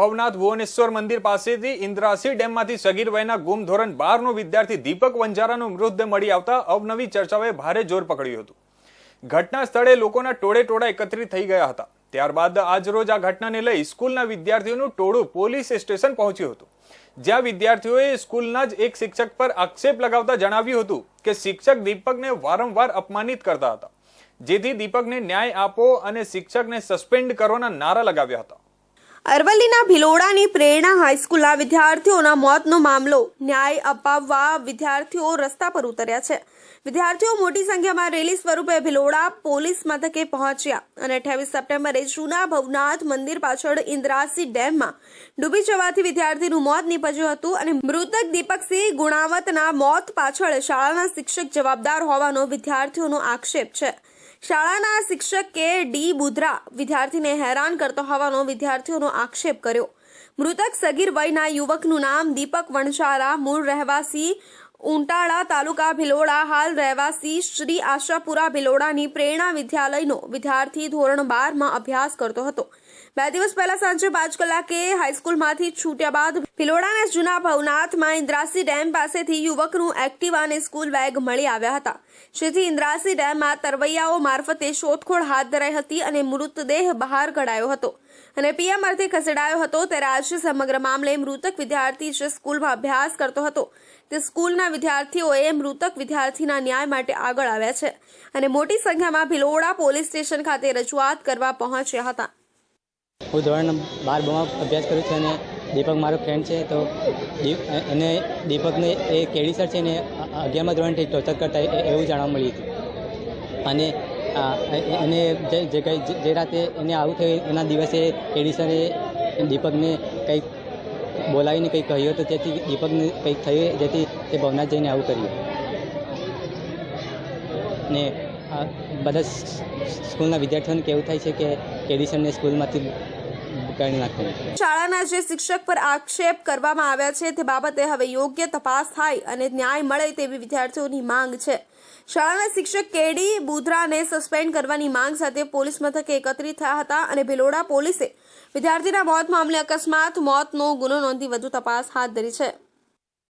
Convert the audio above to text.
ભવનાથ ભુવનેશ્વર મંદિર પાસેથી ઇન્દ્રાસી ડેમમાંથી સગીર વયના ગુમ ધોરણ બારનો વિદ્યાર્થી દીપક વંજારાનો મૃતદેહ મળી આવતા અવનવી ચર્ચાઓએ ભારે જોર પકડ્યું હતું. ઘટના સ્થળે લોકોના ટોળે ટોળા એકત્રિત થઈ ગયા હતા. ત્યારબાદ આજરોજ આ ઘટનાને લઈ સ્કૂલના વિદ્યાર્થીઓનું ટોળું પોલીસ સ્ટેશન પહોંચ્યું હતું. જ્યાં વિદ્યાર્થીઓએ સ્કૂલના જ એક શિક્ષક પર આક્ષેપ લગાવતા જણાવ્યું હતું કે શિક્ષક દીપકને વારંવાર અપમાનિત કરતા હતા. જેથી દીપકને ન્યાય આપો અને શિક્ષકને સસ્પેન્ડ કરવાના નારા લગાવ્યા હતા. અરવલ્લીના ભિલોડાની પ્રેરણા હાઈસ્કૂલના વિદ્યાર્થીઓના મોતનો મામલો ન્યાય અપાવવા વિદ્યાર્થીઓ રસ્તા પર ઉતર્યા છે. વિદ્યાર્થીઓ મોટી સંખ્યામાં રેલી સ્વરૂપે ભિલોડા પોલીસ મથકે પહોંચ્યા અને અઠ્યાવીસ સપ્ટેમ્બરે જૂના ભવનાથ મંદિર પાછળ ઇન્દ્રાસી ડેમમાં ડૂબી જવાથી વિદ્યાર્થીનું મોત નીપજ્યું હતું અને મૃતક દીપકસિંહ ગુણાવતના મોત પાછળ શાળાના શિક્ષક જવાબદાર હોવાનો વિદ્યાર્થીઓનો આક્ષેપ છે. શાળાના શિક્ષકે ડી. બુધરા વિદ્યાર્થીને હેરાન કરતો હોવાનો વિદ્યાર્થીઓનો આક્ષેપ કર્યો. મૃતક સગીર વયના યુવકનું નામ દીપક વણસારા મૂળ રહેવાસી ઉંટાળા તાલુકા ભિલોડા હાલ રહેવાસી શ્રી આશાપુરા ભિલોડાની પ્રેરણા વિદ્યાલયનો વિદ્યાર્થી ધોરણ બારમાં અભ્યાસ કરતો હતો. બે દિવસ પહેલા સાંજે પાંચ કલાકે હાઈસ્કૂલમાંથી છૂટ્યા બાદ ભિલોડાના જૂના ભવનાથમાં ઇન્દ્રાસી ડેમ પાસેથી યુવકનું એક્ટિવા અને સ્કૂલ બેગ મળી આવ્યા હતા. જેથી ઇન્દ્રાસી ડેમમાં તરવૈયાઓ મારફતે શોધખોળ હાથ ધરાઈ હતી અને મૃતદેહ બહાર કઢાયો હતો. અને પીએમ અર્થે ખસેડાયો હતો, ત્યારે આજે સમગ્ર મામલે મૃતક વિદ્યાર્થી જે સ્કૂલમાં અભ્યાસ કરતો હતો, તે સ્કૂલના વિદ્યાર્થીઓએ મૃતક વિદ્યાર્થીના ન્યાય માટે આગળ આવ્યા છે અને મોટી સંખ્યામાં ભિલોડા પોલીસ સ્ટેશન ખાતે રજૂઆત કરવા પહોંચ્યા હતા. હું ધોરણ બાર બમાં અભ્યાસ કરું છું અને દીપક મારો ફ્રેન્ડ છે, તો એને દીપકને એ કેડી સર છે ને અગિયારમાં ધોરણથી ટોર્ચર કરતા એવું જાણવા મળ્યું હતું. અને એને જે જે કંઈ, જે રાતે એને આવું થયું, એના દિવસે કેડી સરે દીપકને કંઈક બોલાવીને કંઈક કહ્યું તો તેથી દીપકને કંઈક થયું, જેથી તે ભવનાથ જઈને આવું કર્યું. ને બધા સ્કૂલના વિદ્યાર્થીઓને કેવું થાય છે કે કેડિશનને સ્કૂલમાંથી કાઢી નાખવાનું શાળાના જે શિક્ષક પર આક્ષેપ કરવામાં આવ્યા છે, તે બાબતે હવે યોગ્ય તપાસ થાય અને ન્યાય મળે તેવી વિદ્યાર્થીઓની માંગ છે. શાળાના શિક્ષક કેડી બુધરાને સસ્પેન્ડ કરવાની માંગ સાથે પોલીસ મથકે એકત્રિત થયા હતા અને ભિલોડા પોલીસે વિદ્યાર્થીના મોત મામલે અકસ્માત, મોતનો ગુનો નોંધી વધુ તપાસ હાથ ધરી છે.